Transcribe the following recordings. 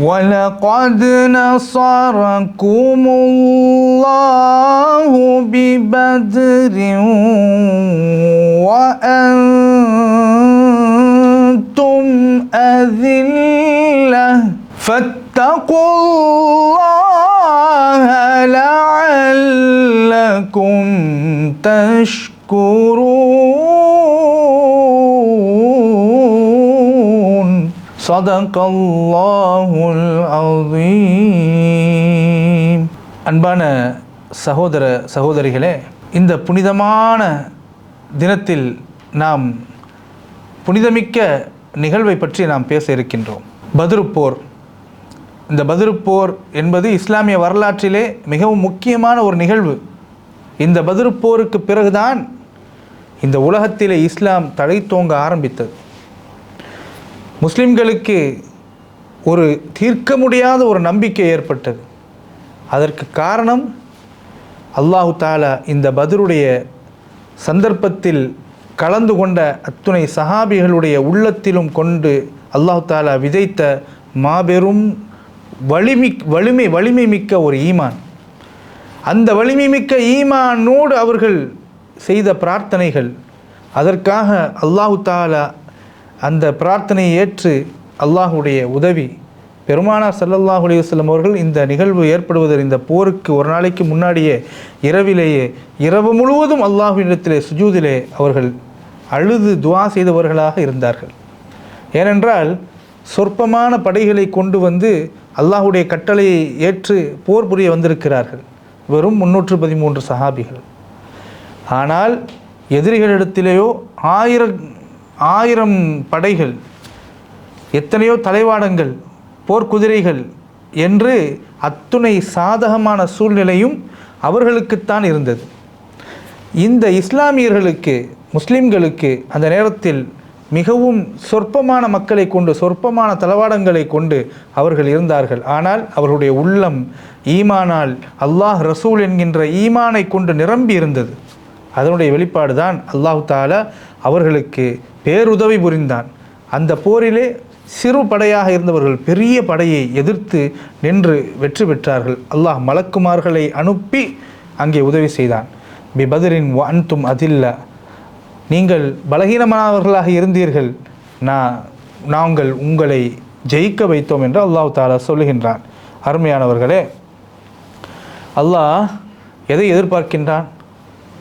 ولقد نصركم الله ببدر وأنتم أذلة. فاتقوا الله لعلكم تشكرون. صدق الله العظيم அன்பான சகோதர சகோதரிகளே இந்த புனிதமான தினத்தில் நாம் புனிதமிக்க நிகழ்வை பற்றி நாம் பேச இருக்கின்றோம் பத்ரு போர் இந்த பத்ரு போர் என்பது இஸ்லாமிய வரலாற்றிலே மிகவும் முக்கியமான ஒரு நிகழ்வு இந்த பத்ரு போருக்கு பிறகுதான் இந்த உலகத்திலே இஸ்லாம் தழைத்தோங்க ஆரம்பித்தது முஸ்லிம்களுக்கு ஒரு தீர்க்க முடியாத ஒரு நம்பிக்கை ஏற்பட்டது. அதற்கு காரணம் அல்லாஹு தாலா இந்த பத்ருடைய சந்தர்ப்பத்தில் கலந்து கொண்ட அத்துணை சஹாபிகளுடைய உள்ளத்திலும் கொண்டு அல்லாஹு தாலா விதைத்த மாபெரும் வலிமி வலிமை வலிமை மிக்க ஒரு ஈமான். அந்த வலிமை மிக்க ஈமானோடு அவர்கள் செய்த பிரார்த்தனைகள் அதற்காக அல்லாஹு தாலா அந்த பிரார்த்தனையை ஏற்று அல்லாஹுடைய உதவி. பெருமானார் ஸல்லல்லாஹு அலைஹி அவர்கள் இந்த நிகழ்வு ஏற்படுவதற்கு இந்த போருக்கு ஒரு நாளைக்கு முன்னாடியே இரவிலேயே இரவு முழுவதும் அல்லாஹ்விடத்திலே சுஜூதிலே அவர்கள் அழுது துவா செய்தவர்களாக இருந்தார்கள். ஏனென்றால் சொற்பமான படைகளை கொண்டு வந்து அல்லாஹுடைய கட்டளையை ஏற்று போர் புரிய வந்திருக்கிறார்கள். வெறும் முன்னூற்று பதிமூன்று சஹாபிகள். ஆனால் எதிரிகளிடத்திலேயோ ஆயிரம் ஆயிரம் படைகள் எத்தனையோ தலைவாடங்கள் போர்க்குதிரைகள் என்று அத்துணை சாதகமான சூழ்நிலையும் அவர்களுக்குத்தான் இருந்தது. இந்த இஸ்லாமியர்களுக்கு முஸ்லிம்களுக்கு அந்த நேரத்தில் மிகவும் சொற்பமான மக்களை கொண்டு சொற்பமான தளவாடங்களை கொண்டு அவர்கள் இருந்தார்கள். ஆனால் அவர்களுடைய உள்ளம் ஈமானால் அல்லாஹ் ரசூல் என்கின்ற ஈமானை கொண்டு நிரம்பி இருந்தது. அதனுடைய வெளிப்பாடு தான் அல்லாஹு தாலா அவர்களுக்கு பேருதவி புரிந்தான். அந்த போரிலே சிறு படையாக இருந்தவர்கள் பெரிய படையை எதிர்த்து நின்று வெற்றி பெற்றார்கள். அல்லாஹ் மலக்குமார்களை அனுப்பி அங்கே உதவி செய்தான். பி பதிரின் அன்தும் அதில்லா. நீங்கள் பலகீனமானவர்களாக இருந்தீர்கள். நான் நாங்கள் உங்களை ஜெயிக்க வைத்தோம் என்று அல்லாஹ் தாலா சொல்லுகின்றான். அருமையானவர்களே அல்லாஹ் எதை எதிர்பார்க்கின்றான்?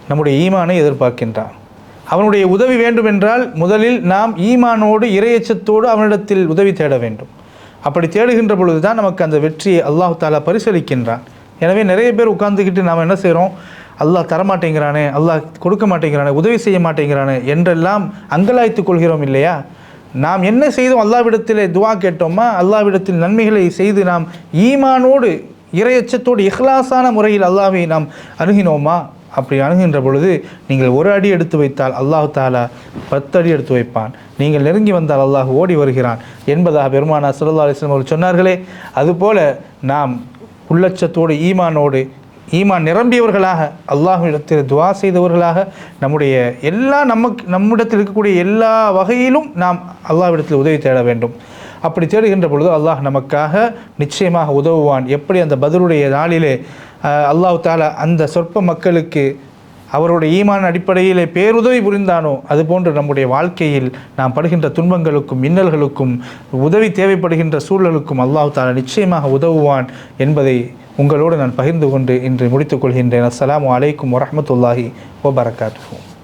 நம்முடைய ஈமானை எதிர்பார்க்கின்றான். அவனுடைய உதவி வேண்டுமென்றால் முதலில் நாம் ஈமானோடு இரையச்சத்தோடு அவனிடத்தில் உதவி தேட வேண்டும். அப்படி தேடுகின்ற பொழுது தான் நமக்கு அந்த வெற்றியை அல்லாஹ் தாலா பரிசளிக்கின்றான். எனவே நிறைய பேர் உட்கார்ந்துக்கிட்டு நாம் என்ன செய்கிறோம் அல்லாஹ் தரமாட்டேங்கிறானே அல்லாஹ் கொடுக்க மாட்டேங்கிறானே உதவி செய்ய மாட்டேங்கிறானே என்றெல்லாம் அங்கலாய்த்து கொள்கிறோம் இல்லையா? நாம் என்ன செய்தோம்? அல்லாவிடத்திலே துவா கேட்டோமா? அல்லாவிடத்தில் நன்மைகளை செய்து நாம் ஈமானோடு இரையச்சத்தோடு இஹ்லாசான முறையில் அல்லாவை நாம் அணுகினோமா? அப்படி அணுகின்ற பொழுது நீங்கள் ஒரு அடி எடுத்து வைத்தால் அல்லாஹு தாலா பத்து அடி எடுத்து வைப்பான். நீங்கள் நெருங்கி வந்தால் அல்லாஹ் ஓடி வருகிறான் என்பதாக பெருமானா சுல்லா அலிஸ்லாம் அவர்கள் சொன்னார்களே. அதுபோல நாம் உள்ளச்சத்தோடு ஈமானோடு ஈமான் நிரம்பியவர்களாக அல்லாஹ்விடத்தில் துவா செய்தவர்களாக நம்முடைய எல்லா நமக்கு நம்மிடத்தில் இருக்கக்கூடிய எல்லா வகையிலும் நாம் அல்லாஹ்விடத்தில் உதவி தேட வேண்டும். அப்படி தேடுகின்ற பொழுது அல்லாஹ் நமக்காக நிச்சயமாக உதவுவான். எப்படி அந்த பதிலுடைய நாளிலே அல்லாஹ் தாலா அந்த சொற்ப மக்களுக்கு அவருடைய ஈமான் அடிப்படையிலே பேருதவி புரிந்தானோ அதுபோன்று நம்முடைய வாழ்க்கையில் நாம் படுகின்ற துன்பங்களுக்கும் மின்னல்களுக்கும் உதவி தேவைப்படுகின்ற சூழலுக்கும் அல்லாஹு தாலா நிச்சயமாக உதவுவான் என்பதை உங்களோடு நான் பகிர்ந்து கொண்டு இன்று முடித்துக் கொள்கின்றேன். அஸ்ஸலாமு அலைக்கும் வரஹ்மத்துல்லாஹி வபரகாத்துஹு.